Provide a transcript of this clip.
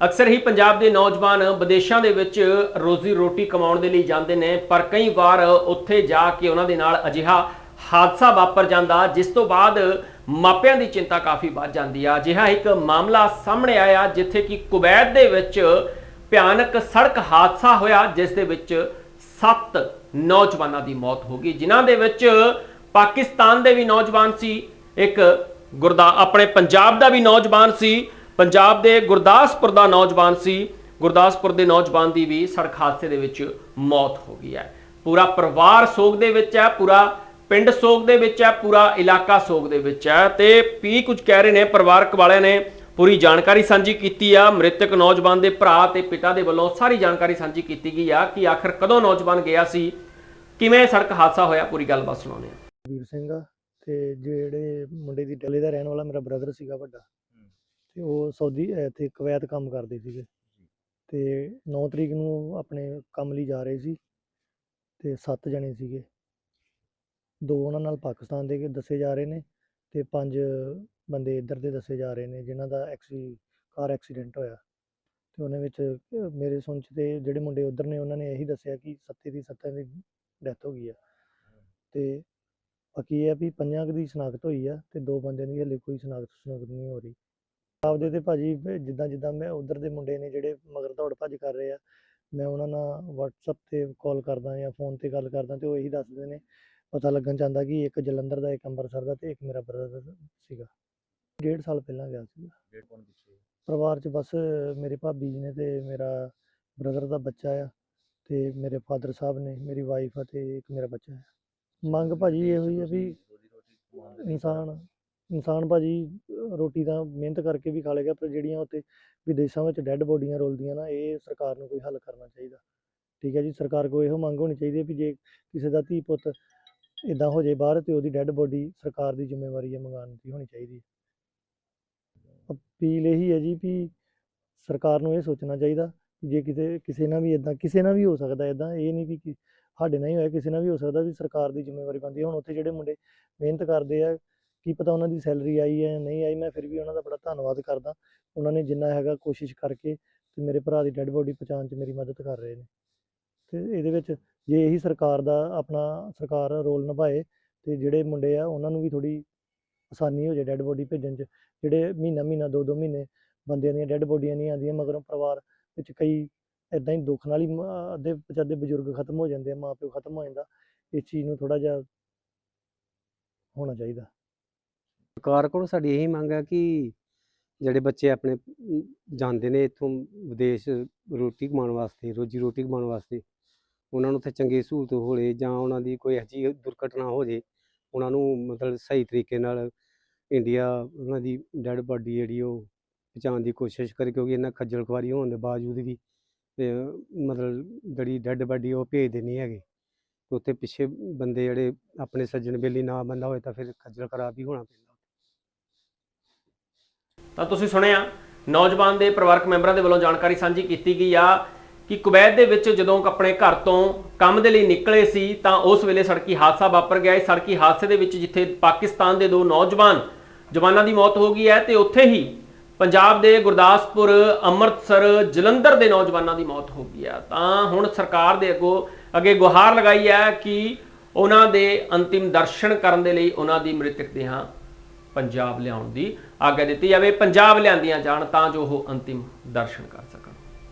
ਅਕਸਰ ਹੀ ਪੰਜਾਬ ਦੇ ਨੌਜਵਾਨ ਵਿਦੇਸ਼ਾਂ ਦੇ ਵਿੱਚ ਰੋਜ਼ੀ ਰੋਟੀ ਕਮਾਉਣ ਦੇ ਲਈ ਜਾਂਦੇ ਨੇ, ਪਰ ਕਈ ਵਾਰ ਉੱਥੇ ਜਾ ਕੇ ਉਹਨਾਂ ਦੇ ਨਾਲ ਅਜਿਹਾ ਹਾਦਸਾ ਵਾਪਰ ਜਾਂਦਾ, ਜਿਸ ਤੋਂ ਬਾਅਦ ਮਾਪਿਆਂ ਦੀ ਚਿੰਤਾ ਕਾਫੀ ਵੱਧ ਜਾਂਦੀ ਆ। ਅਜਿਹਾ ਇੱਕ ਮਾਮਲਾ ਸਾਹਮਣੇ ਆਇਆ, ਜਿੱਥੇ ਕਿ ਕੁਵੈਤ ਦੇ ਵਿੱਚ ਭਿਆਨਕ ਸੜਕ ਹਾਦਸਾ ਹੋਇਆ, ਜਿਸ ਦੇ ਵਿੱਚ 7 ਨੌਜਵਾਨਾਂ ਦੀ ਮੌਤ ਹੋ ਗਈ। ਜਿਨ੍ਹਾਂ ਦੇ ਵਿੱਚ ਪਾਕਿਸਤਾਨ ਦੇ ਵੀ ਨੌਜਵਾਨ ਸੀ, ਇੱਕ ਗੁਰਦਾ, ਆਪਣੇ ਪੰਜਾਬ ਦਾ ਵੀ ਨੌਜਵਾਨ ਸੀ ਪੰਜਾਬ ਦੇ ਗੁਰਦਾਸਪੁਰ ਦਾ ਨੌਜਵਾਨ ਸੀ। ਗੁਰਦਾਸਪੁਰ ਦੇ ਨੌਜਵਾਨ ਦੀ ਵੀ ਸੜਕ ਹਾਦਸੇ ਦੇ ਵਿੱਚ ਮੌਤ ਹੋ ਗਈ ਹੈ। ਪੂਰਾ ਪਰਿਵਾਰ ਸੋਗ ਦੇ ਵਿੱਚ ਹੈ, ਪੂਰਾ ਪਿੰਡ ਸੋਗ ਦੇ ਵਿੱਚ ਹੈ, ਪੂਰਾ ਇਲਾਕਾ ਸੋਗ ਦੇ ਵਿੱਚ ਹੈ ਤੇ ਪੀ ਕੁਝ ਕਹਿ ਰਹੇ ਨੇ, ਪਰਿਵਾਰਕ ਵਾਲਿਆਂ ਨੇ ਪੂਰੀ ਜਾਣਕਾਰੀ ਸਾਂਝੀ ਕੀਤੀ ਆ। ਮ੍ਰਿਤਕ ਨੌਜਵਾਨ ਦੇ ਭਰਾ ਤੇ ਪਿਤਾ ਦੇ ਵੱਲੋਂ ਸਾਰੀ ਜਾਣਕਾਰੀ ਸਾਂਝੀ ਕੀਤੀ ਗਈ ਆ ਕਿ ਆਖਰ ਕਦੋਂ ਨੌਜਵਾਨ ਗਿਆ ਸੀ, ਕਿਵੇਂ ਸੜਕ ਹਾਦਸਾ ਹੋਇਆ, ਪੂਰੀ ਗੱਲਬਾਤ ਸੁਣਾਉਂਦੇ ਆ ਵੀਰ ਸਿੰਘ ਤੇ ਜਿਹੜੇ ਮੁੰਡੇ ਦੀ ਡਲੇ ਦਾ ਰਹਿਣ ਵਾਲਾ ਮੇਰਾ ਬ੍ਰਦਰ ਸੀਗਾ ਵੱਡਾ। ਤੇ ਉਹ ਸਾਊਦੀ ਇੱਥੇ ਕੁਵੈਤ ਕੰਮ ਕਰਦੇ ਸੀਗੇ। ਤੇ 9 ਤਰੀਕ ਨੂੰ ਉਹ ਆਪਣੇ ਕੰਮ ਲਈ ਜਾ ਰਹੇ ਸੀ ਤੇ 7 ਜਣੇ ਸੀਗੇ। ਦੋ ਉਹਨਾਂ ਨਾਲ ਪਾਕਿਸਤਾਨ ਦੇ ਕੇ ਦੱਸੇ ਜਾ ਰਹੇ ਨੇ ਤੇ ਪੰਜ ਬੰਦੇ ਇੱਧਰ ਦੇ ਦੱਸੇ ਜਾ ਰਹੇ ਨੇ ਜਿਨ੍ਹਾਂ ਦਾ ਐਕਸੀ ਕਾਰ ਐਕਸੀਡੈਂਟ ਹੋਇਆ। ਤੇ ਉਹਨਾਂ ਵਿੱਚ ਮੇਰੇ ਸੁਣ 'ਚ ਤੇ ਜਿਹੜੇ ਮੁੰਡੇ ਉੱਧਰ ਨੇ ਉਹਨਾਂ ਨੇ ਇਹੀ ਦੱਸਿਆ ਕਿ ਸੱਤੇ ਦੀ ਸੱਤਾਂ ਦੀ ਡੈਥ ਹੋ ਗਈ ਆ। ਤੇ ਬਾਕੀ ਇਹ ਆ ਵੀ ਪੰਜਾਂ ਦੀ ਸ਼ਨਾਖਤ ਹੋਈ ਆ ਤੇ ਦੋ ਬੰਦਿਆਂ ਦੀ ਹਲੇ ਕੋਈ ਸ਼ਨਾਖਤ ਸ਼ਨਾਖਤ ਨਹੀਂ ਹੋ ਰਹੀ। ਆਪਦੇ ਤੇ ਭਾਜੀ ਜਿੱਦਾਂ ਜਿੱਦਾਂ ਮੈਂ ਉਧਰ ਦੇ ਮੁੰਡੇ ਨੇ ਜਿਹੜੇ ਮਗਰ ਦੌੜ ਭੱਜ ਕਰ ਰਹੇ ਆ ਮੈਂ ਉਹਨਾਂ ਨਾਲ WhatsApp ਤੇ ਕਾਲ ਕਰਦਾ ਜਾਂ ਫੋਨ ਤੇ ਗੱਲ ਕਰਦਾ ਤੇ ਉਹ ਇਹੀ ਦੱਸਦੇ ਨੇ ਪਤਾ ਲੱਗਣ ਚਾਹੁੰਦਾ ਕਿ ਇੱਕ ਜਲੰਧਰ ਦਾ ਇੱਕ ਅੰਮ੍ਰਿਤਸਰ ਦਾ ਤੇ ਇੱਕ ਮੇਰਾ ਬ੍ਰਦਰ ਸੀਗਾ। ਡੇਢ ਸਾਲ ਪਹਿਲਾਂ ਗਿਆ ਸੀਗਾ। ਪਰਿਵਾਰ 'ਚ ਬਸ ਮੇਰੇ ਭਾਬੀ ਜੀ ਨੇ ਤੇ ਮੇਰਾ ਬ੍ਰਦਰ ਦਾ ਬੱਚਾ ਆ ਤੇ ਮੇਰੇ ਫਾਦਰ ਸਾਹਿਬ ਨੇ ਮੇਰੀ ਵਾਈਫ ਆ ਤੇ ਇੱਕ ਮੇਰਾ ਬੱਚਾ ਹੈ ਮੰਗ ਭਾਜੀ ਇਹੋ ਹੀ ਆ ਵੀ ਇਨਸਾਨ ਇਨਸਾਨ ਭਾਜੀ, ਅਹ, ਰੋਟੀ ਤਾਂ ਮਿਹਨਤ ਕਰਕੇ ਵੀ ਖਾ ਲੇਗਾ ਪਰ ਜਿਹੜੀਆਂ ਉੱਥੇ ਵਿਦੇਸ਼ਾਂ ਵਿੱਚ ਡੈੱਡ ਬੋਡੀਆਂ ਰੋਲਦੀਆਂ ਨਾ, ਇਹ ਸਰਕਾਰ ਨੂੰ ਕੋਈ ਹੱਲ ਕਰਨਾ ਚਾਹੀਦਾ। ਠੀਕ ਹੈ ਜੀ, ਸਰਕਾਰ ਕੋਲ ਇਹੋ ਮੰਗ ਹੋਣੀ ਚਾਹੀਦੀ ਹੈ ਵੀ ਜੇ ਕਿਸੇ ਦਾ ਧੀ ਪੁੱਤ ਇਦਾਂ ਹੋ ਜੇ ਬਾਹਰ, ਤੇ ਉਹਦੀ ਡੈੱਡ ਬੋਡੀ ਸਰਕਾਰ ਦੀ ਜ਼ਿੰਮੇਵਾਰੀ ਹੈ, ਮੰਗਾਉਣ ਦੀ ਹੋਣੀ ਚਾਹੀਦੀ ਹੈ। ਅਪੀਲ ਇਹੀ ਹੈ ਜੀ ਵੀ ਸਰਕਾਰ ਨੂੰ ਇਹ ਸੋਚਣਾ ਚਾਹੀਦਾ ਜੇ ਕਿਤੇ, ਕਿਸੇ ਨਾਲ ਵੀ ਇਦਾਂ ਕਿਸੇ ਨਾਲ ਵੀ ਹੋ ਸਕਦਾ ਇਦਾਂ ਇਹ ਨਹੀਂ ਕਿ ਸਾਡੇ ਨਾਲ ਹੀ ਹੋਇਆ, ਕਿਸੇ ਨਾਲ ਵੀ ਹੋ ਸਕਦਾ ਵੀ ਸਰਕਾਰ ਦੀ ਜ਼ਿੰਮੇਵਾਰੀ ਬਣਦੀ ਹੈ। ਹੁਣ ਉੱਥੇ ਜਿਹੜੇ ਮੁੰਡੇ ਮਿਹਨਤ ਕਰਦੇ ਆ ਕੀ ਪਤਾ ਉਹਨਾਂ ਦੀ ਸੈਲਰੀ ਆਈ ਹੈ ਜਾਂ ਨਹੀਂ ਆਈ, ਮੈਂ ਫਿਰ ਵੀ ਉਹਨਾਂ ਦਾ ਬੜਾ ਧੰਨਵਾਦ ਕਰਦਾ। ਉਹਨਾਂ ਨੇ ਜਿੰਨਾ ਹੈਗਾ ਕੋਸ਼ਿਸ਼ ਕਰਕੇ ਤੇ ਮੇਰੇ ਭਰਾ ਦੀ ਡੈੱਡ ਬੋਡੀ ਪਹੁੰਚਾਉਣ 'ਚ ਮੇਰੀ ਮਦਦ ਕਰ ਰਹੇ ਨੇ। ਤੇ ਇਹਦੇ ਵਿੱਚ ਜੇ ਇਹੀ ਸਰਕਾਰ ਦਾ ਆਪਣਾ ਸਰਕਾਰ ਰੋਲ ਨਿਭਾਏ ਤੇ ਜਿਹੜੇ ਮੁੰਡੇ ਆ, ਉਹਨਾਂ ਨੂੰ ਵੀ ਥੋੜੀ ਆਸਾਨੀ ਹੋ ਜਾਏ ਡੈੱਡ ਬੋਡੀ ਭੇਜਣ 'ਚ। ਜਿਹੜੇ ਮਹੀਨਾ ਮਹੀਨਾ ਦੋ ਦੋ ਮਹੀਨੇ ਬੰਦਿਆਂ ਦੀਆਂ ਡੈੱਡ ਬੋਡੀਆਂ ਨਹੀਂ ਆਉਂਦੀਆਂ, ਮਗਰੋਂ ਪਰਿਵਾਰ ਵਿੱਚ ਕਈ ਇਦਾਂ ਹੀ ਦੁੱਖ ਨਾਲ ਹੀ ਅੱਧੇ ਪਚਾਦੇ ਬਜ਼ੁਰਗ ਖਤਮ ਹੋ ਜਾਂਦੇ ਆ ਮਾਂ ਪਿਓ ਖਤਮ ਹੋ ਜਾਂਦਾ। ਇਸ ਚੀਜ਼ ਨੂੰ ਥੋੜਾ ਜਿਹਾ ਹੋਣਾ ਚਾਹੀਦਾ। ਸਰਕਾਰ ਕੋਲ ਸਾਡੀ ਇਹੀ ਮੰਗ ਹੈ ਕਿ ਜਿਹੜੇ ਬੱਚੇ ਆਪਣੇ ਜਾਂਦੇ ਨੇ ਇੱਥੋਂ ਵਿਦੇਸ਼ ਰੋਟੀ ਕਮਾਉਣ ਵਾਸਤੇ, ਰੋਜੀ ਰੋਟੀ ਕਮਾਉਣ ਵਾਸਤੇ, ਉਹਨਾਂ ਨੂੰ ਉੱਥੇ ਚੰਗੀ ਸਹੂਲਤ ਹੋਵੇ ਜਾਂ ਉਹਨਾਂ ਦੀ ਕੋਈ ਇਹੋ ਜਿਹੀ ਦੁਰਘਟਨਾ ਹੋ ਜੇ, ਉਹਨਾਂ ਨੂੰ ਮਤਲਬ ਸਹੀ ਤਰੀਕੇ ਨਾਲ ਇੰਡੀਆ ਉਹਨਾਂ ਦੀ ਡੈਡ ਬਾਡੀ ਜਿਹੜੀ ਉਹ ਪਹੁੰਚਾਉਣ ਦੀ ਕੋਸ਼ਿਸ਼ ਕਰੇ ਕਿਉਂਕਿ ਇਹਨਾਂ ਖੱਜਲ ਖੁਆਰੀ ਹੋਣ ਦੇ ਬਾਵਜੂਦ ਵੀ ਮਤਲਬ ਜਿਹੜੀ ਡੈਡ ਬਾਡੀ ਉਹ ਭੇਜਦੇ ਨਹੀਂ ਹੈਗੇ। ਉੱਥੇ ਪਿੱਛੇ ਬੰਦੇ ਜਿਹੜੇ ਆਪਣੇ ਸੱਜਣ ਬੇਲੀ ਨਾ ਬੰਦਾ ਹੋਏ ਤਾਂ ਫਿਰ ਖੱਜਲ ਖਰਾਬ ਹੀ ਹੋਣਾ ਪੈਂਦਾ। ਤਾਂ ਤੁਸੀਂ ਸੁਣਿਆ, ਨੌਜਵਾਨ ਦੇ ਪਰਿਵਾਰਕ ਮੈਂਬਰਾਂ ਦੇ ਵੱਲੋਂ ਜਾਣਕਾਰੀ ਸਾਂਝੀ ਕੀਤੀ ਗਈ ਆ ਕਿ ਕੁਵੈਤ ਦੇ ਵਿੱਚ ਜਦੋਂ ਆਪਣੇ ਘਰ ਤੋਂ ਕੰਮ ਦੇ ਲਈ ਨਿਕਲੇ ਸੀ, ਤਾਂ ਉਸ ਵੇਲੇ ਸੜਕੀ ਹਾਦਸਾ ਵਾਪਰ ਗਿਆ। ਇਸ ਸੜਕੀ ਹਾਦਸੇ ਦੇ ਵਿੱਚ ਜਿੱਥੇ ਪਾਕਿਸਤਾਨ ਦੇ ਦੋ ਨੌਜਵਾਨ ਜਵਾਨਾਂ ਦੀ ਮੌਤ ਹੋ ਗਈ ਹੈ, ਤੇ ਉੱਥੇ ਹੀ ਪੰਜਾਬ ਦੇ ਗੁਰਦਾਸਪੁਰ, ਅੰਮ੍ਰਿਤਸਰ, ਜਲੰਧਰ ਦੇ ਨੌਜਵਾਨਾਂ ਦੀ ਮੌਤ ਹੋ ਗਈ ਹੈ ਤਾਂ ਹੁਣ ਸਰਕਾਰ ਦੇ ਅੱਗੋਂ ਅੱਗੇ ਗੁਹਾਰ ਲਗਾਈ ਹੈ ਕਿ ਉਹਨਾਂ ਦੇ ਅੰਤਿਮ ਦਰਸ਼ਨ ਕਰਨ ਦੇ ਲਈ ਉਹਨਾਂ ਦੀ ਮ੍ਰਿਤਕ ਦੇਹਾਂ ਪੰਜਾਬ ਲਿਆਉਣ ਦੀ ਆਗਿਆ ਦਿੱਤੀ ਜਾਵੇ, ਪੰਜਾਬ ਲਿਆਂਦੀਆਂ ਜਾਣ ਤਾਂ ਜੋ ਉਹ ਅੰਤਿਮ ਦਰਸ਼ਨ ਕਰ ਸਕਣ।